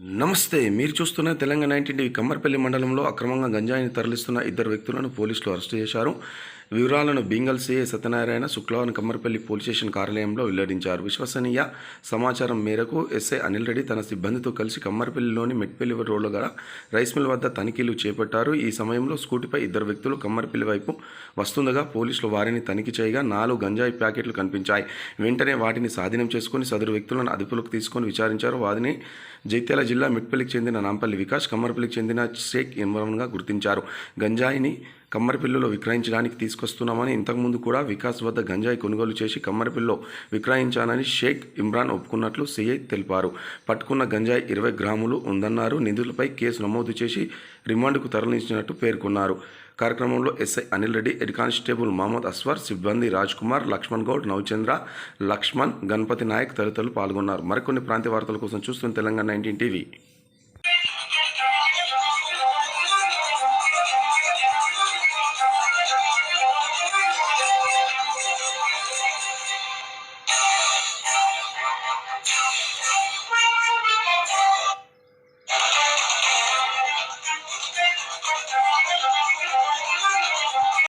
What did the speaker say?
నమస్తే మీరు చూస్తున్న తెలంగాణ నైన్టీన్ టీవీ కమ్మర్పల్లి మండలంలో అక్రమంగా గంజాయిని తరలిస్తున్న ఇద్దరు వ్యక్తులను పోలీసులు అరెస్టు చేశారు. వివరాలను బీంగల్ సిఐ సత్యనారాయణ శుక్రవారం కమ్మర్పల్లి పోలీస్ స్టేషన్ కార్యాలయంలో వెల్లడించారు. విశ్వసనీయ సమాచారం మేరకు ఎస్ఐ అనిల్ రెడ్డి తన సిబ్బందితో కలిసి కమ్మర్పల్లిలోని మెట్పల్లి రోడ్లో గల రైస్ మిల్ వద్ద తనిఖీలు చేపట్టారు. ఈ సమయంలో స్కూటీపై ఇద్దరు వ్యక్తులు కమ్మర్పల్లి వైపు వస్తుండగా పోలీసులు వారిని తనిఖీ చేయగా నాలుగు గంజాయి ప్యాకెట్లు కనిపించాయి. వెంటనే వాటిని స్వాధీనం చేసుకుని సదరు వ్యక్తులను అదుపులోకి తీసుకొని విచారించారు. వారిని జైత్యాల జిల్లా మిట్పల్లికి చెందిన నాంపల్లి వికాస్ కమ్మర్పల్లికి చెందిన షేక్ ఇమ్రాన్గా గుర్తించారు. గంజాయిని కమ్మరిపిల్లలో విక్రయించడానికి తీసుకొస్తున్నామని ఇంతకుముందు కూడా వికాస్ వద్ద గంజాయి కొనుగోలు చేసి కమ్మరిపిల్లో విక్రయించానని షేక్ ఇమ్రాన్ ఒప్పుకున్నట్లు సిఐ తెలిపారు. పట్టుకున్న గంజాయి ఇరవై గ్రాములు ఉందన్నారు. నిధులపై కేసు నమోదు చేసి రిమాండ్కు తరలించినట్టు పేర్కొన్నారు. కార్యక్రమంలో SI Anil Reddy head constable Mohammed Aswar సిబ్బంది రాజ్ కుమార్ లక్ష్మణ్ గౌడ్ నవచంద్ర లక్ష్మణ్ గణపతి నాయక్ తదితరులు పాల్గొన్నారు. మరికొన్ని ప్రాంతీయ వార్తల కోసం చూస్తున్న తెలంగాణ నైన్టీన్ టీవీ.